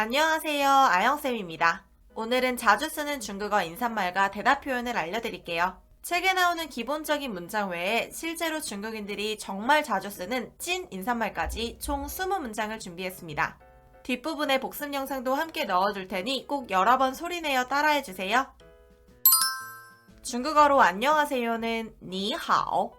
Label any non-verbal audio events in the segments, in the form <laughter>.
안녕하세요. 아영쌤입니다. 오늘은 자주 쓰는 중국어 인사말과 대답 표현을 알려드릴게요. 책에 나오는 기본적인 문장 외에 실제로 중국인들이 정말 자주 쓰는 찐 인사말까지 총 20문장을 준비했습니다. 뒷부분에 복습 영상도 함께 넣어둘 테니 꼭 여러 번 소리내어 따라해주세요. 중국어로 안녕하세요는 니하오,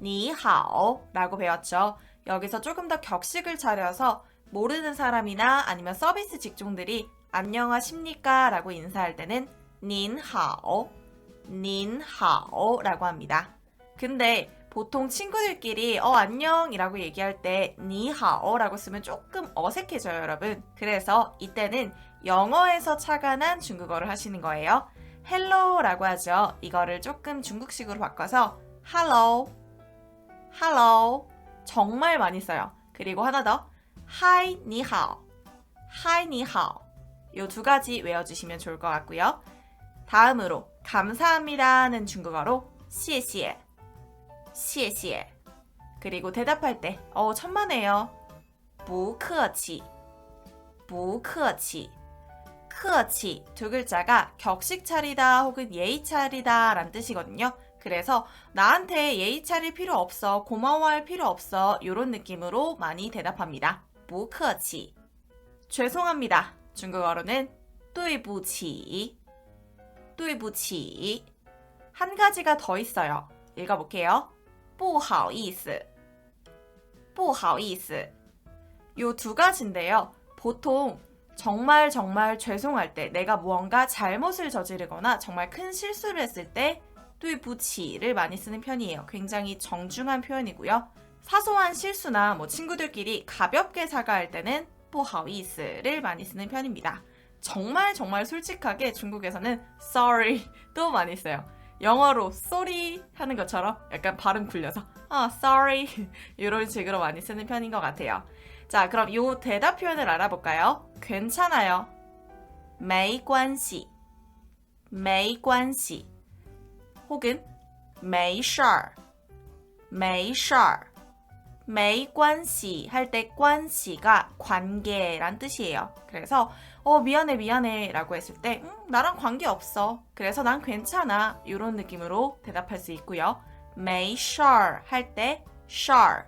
니하오 라고 배웠죠. 여기서 조금 더 격식을 차려서 모르는 사람이나 아니면 서비스 직종들이 안녕하십니까 라고 인사할 때는 닌하오, 닌하오 라고 합니다. 근데 보통 친구들끼리 어 안녕이라고 얘기할 때 니하오라고 쓰면 조금 어색해져요, 여러분. 그래서 이때는 영어에서 착안한 중국어를 하시는 거예요. 헬로라고 하죠. 이거를 조금 중국식으로 바꿔서 hello, hello 정말 많이 써요. 그리고 하나 더 hi 니하오, hi 니하오 요 두 가지 외워주시면 좋을 것 같고요. 다음으로 감사합니다는 중국어로 谢谢谢谢 그리고 대답할 때 어, 천만에요. 不客气不客气 客气 두 글자가 격식 차리다 혹은 예의 차리다 라는 뜻이거든요. 그래서 나한테 예의 차릴 필요 없어, 고마워할 필요 없어 이런 느낌으로 많이 대답합니다. 不客气 죄송합니다. 중국어로는 对不起对不起한 가지가 더 있어요. 읽어볼게요. 不好意思不好意思요 두 가지인데요. 보통 정말 정말 죄송할 때 내가 무언가 잘못을 저지르거나 정말 큰 실수를 했을 때 뚜이부치를 많이 쓰는 편이에요. 굉장히 정중한 표현이고요. 사소한 실수나 뭐 친구들끼리 가볍게 사과할 때는 뽀하이스를 많이 쓰는 편입니다. 정말 정말 솔직하게 중국에서는 sorry도 많이 써요. 영어로 sorry 하는 것처럼 약간 발음 굴려서 아 sorry <laughs> 이런 식으로 많이 쓰는 편인 것 같아요. 자, 그럼 이 대답 표현을 알아볼까요? 괜찮아요. 没关系没关系 혹은 没事儿没事儿 메이관시 할 때 관시가 관계란 뜻이에요. 그래서 어 미안해 미안해 라고 했을 때 음, 나랑 관계 없어. 그래서 난 괜찮아 이런 느낌으로 대답할 수 있고요. 메이셔 할때 셔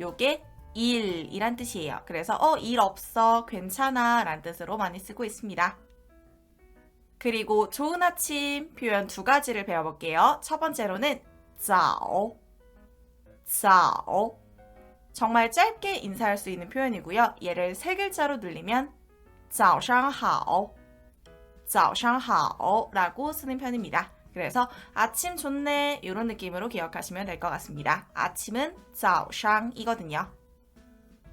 요게 일이란 뜻이에요. 그래서 어 일 없어 괜찮아 란 뜻으로 많이 쓰고 있습니다. 그리고 좋은 아침 표현 두 가지를 배워볼게요. 첫 번째로는 早,早 정말 짧게 인사할 수 있는 표현이고요. 얘를 세 글자로 늘리면 早上好,早上好 라고 쓰는 편입니다. 그래서 아침 좋네 이런 느낌으로 기억하시면 될 것 같습니다. 아침은 早上이거든요.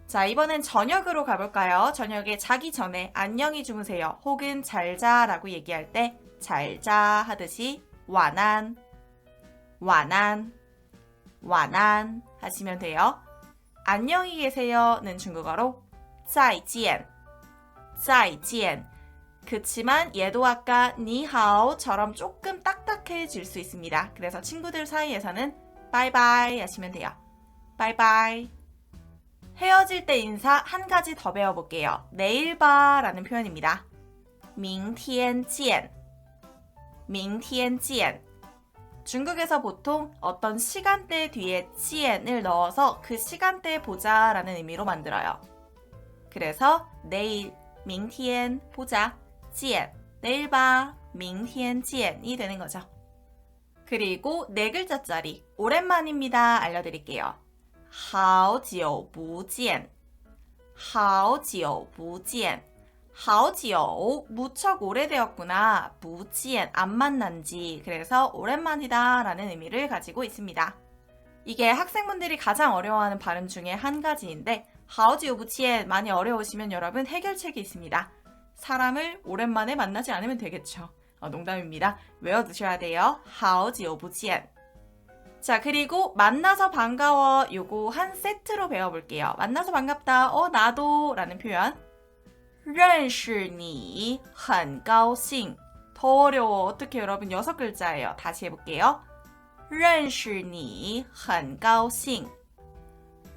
자, 이번엔 저녁으로 가볼까요? 저녁에 자기 전에 안녕히 주무세요. 혹은 잘 자라고 얘기할 때 잘 자 하듯이 완안, 완안, 완안 하시면 돼요. 안녕히 계세요는 중국어로 再见,再见. 그치만 얘도 아까 니하오처럼 조금 딱딱해질 수 있습니다. 그래서 친구들 사이에서는 바이바이 하시면 돼요. 바이바이. 헤어질 때 인사 한 가지 더 배워볼게요. 내일 봐라는 표현입니다. 明天见,明天见. 중국에서 보통 어떤 시간대 뒤에 见을 넣어서 그 시간대에 보자라는 의미로 만들어요. 그래서 내일, 明天 보자, 见, 내일 봐, 明天见이 되는 거죠. 그리고 네 글자짜리 오랜만입니다 알려드릴게요. 好久不见,好久不见, 하오지오 무척 오래되었구나. 무지엔 안 만난 지. 그래서 오랜만이다 라는 의미를 가지고 있습니다. 이게 학생분들이 가장 어려워하는 발음 중에 한 가지인데 하오지오 무지엔 많이 어려우시면 여러분 해결책이 있습니다. 사람을 오랜만에 만나지 않으면 되겠죠. 어, 농담입니다. 외워두셔야 돼요. 하오지오 무지엔 자, 그리고 만나서 반가워 요거 한 세트로 배워볼게요. 만나서 반갑다. 어, 나도 라는 표현. 认识你很高兴. 더 어려워. 어떻게 여러분 여섯 글자예요. 다시 해볼게요. 认识你很高兴.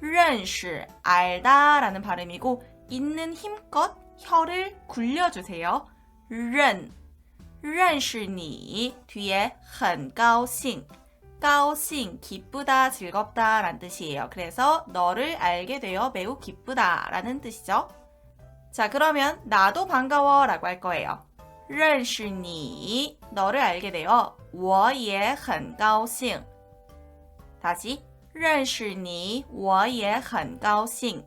认识 알다 라는 발음이고 있는 힘껏 혀를 굴려주세요. 认,认识你 뒤에 很高兴. 高兴, 기쁘다, 즐겁다 라는 뜻이에요. 그래서 너를 알게 되어 매우 기쁘다 라는 뜻이죠. 자, 그러면 나도 반가워 라고 할 거예요. 认识你, 너를 알게 되어 我也很高兴. 다시 认识你,我也很高兴.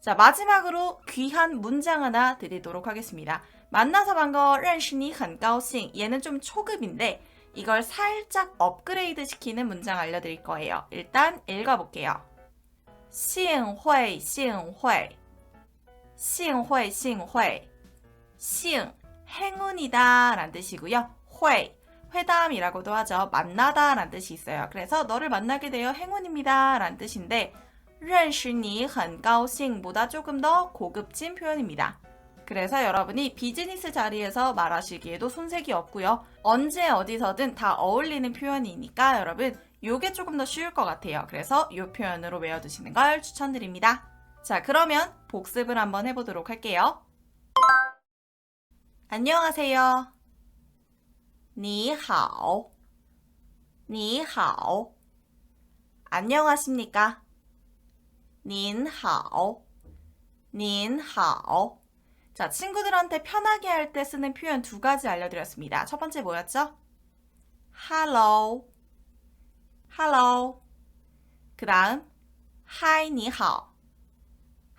자, 마지막으로 귀한 문장 하나 드리도록 하겠습니다. 만나서 반가워, 认识你很高兴. 얘는 좀 초급인데 이걸 살짝 업그레이드 시키는 문장 알려드릴 거예요. 일단 읽어볼게요. 幸会,幸会. 幸会,幸会.幸, 행운이다 라는 뜻이고요. 회, 회담이라고도 하죠. 만나다 라는 뜻이 있어요. 그래서 너를 만나게 되어 행운입니다 라는 뜻인데 认识你很高兴보다 조금 더 고급진 표현입니다. 그래서 여러분이 비즈니스 자리에서 말하시기에도 손색이 없고요. 언제 어디서든 다 어울리는 표현이니까 여러분 요게 조금 더 쉬울 것 같아요. 그래서 요 표현으로 외워두시는 걸 추천드립니다. 자, 그러면 복습을 한번 해보도록 할게요. 안녕하세요. 니하오. 니하오. 안녕하십니까? 닌하오. 닌하오. 자, 친구들한테 편하게 할 때 쓰는 표현 두 가지 알려드렸습니다. 첫 번째 뭐였죠? hello. 그 다음, hi, 你好.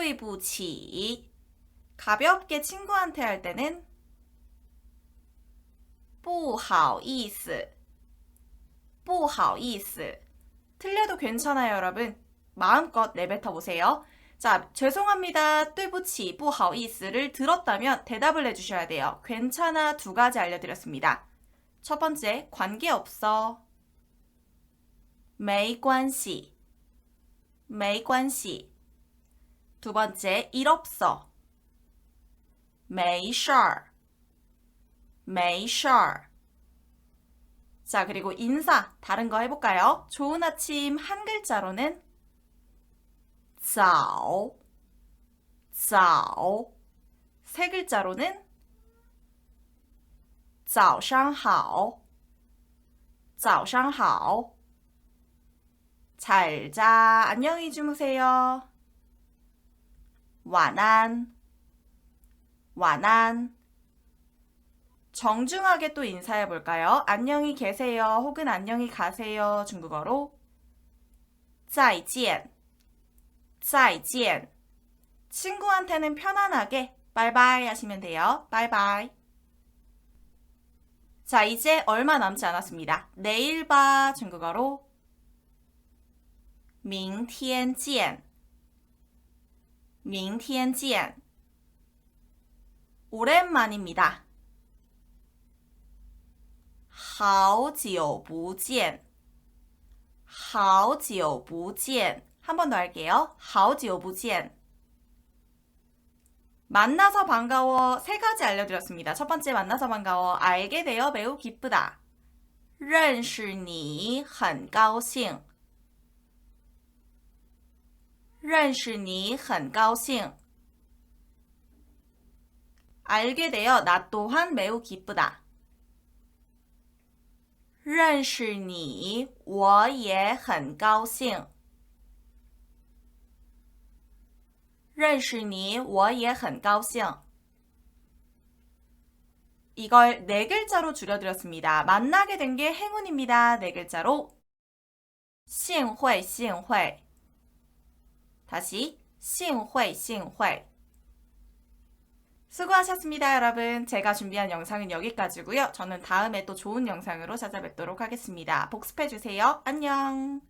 对不起. 가볍게 친구한테 할 때는 不好意思,不好意思. 틀려도 괜찮아요, 여러분. 마음껏 내뱉어 보세요. 자, 죄송합니다. 对不起,不好意思를 들었다면 대답을 해주셔야 돼요. 괜찮아 두 가지 알려드렸습니다. 첫 번째, 관계없어. 没关系,没关系. 두 번째, 일 없어. 没事儿,没事儿. 자, 그리고 인사 다른 거 해볼까요? 좋은 아침 한 글자로는 早,早. 세 글자로는 早上好,早上好. 잘 자, 안녕히 주무세요. 晚安,晚安. 정중하게 또 인사해 볼까요? 안녕히 계세요. 혹은 안녕히 가세요. 중국어로 再见.再见. 친구한테는 편안하게 바이바이 하시면 돼요. 바이바이. 자, 이제 얼마 남지 않았습니다. 내일 봐. 중국어로 明天见. 明天见. 오랜만입니다. 好久不见.好久不见. 한 번 더 할게요. 好久不见. 만나서 반가워 세 가지 알려드렸습니다. 첫 번째 만나서 반가워 알게 되어 매우 기쁘다. 认识你很高兴. 认识你很高兴. 알게 되어 나 또한 매우 기쁘다. 认识你我也很高兴.认识你我也很高兴. 이걸 네 글자로 줄여드렸습니다. 만나게 된 게 행운입니다. 네 글자로 幸会幸会 다시 幸会幸会 수고하셨습니다, 여러분. 제가 준비한 영상은 여기까지고요. 저는 다음에 또 좋은 영상으로 찾아뵙도록 하겠습니다. 복습해주세요. 안녕.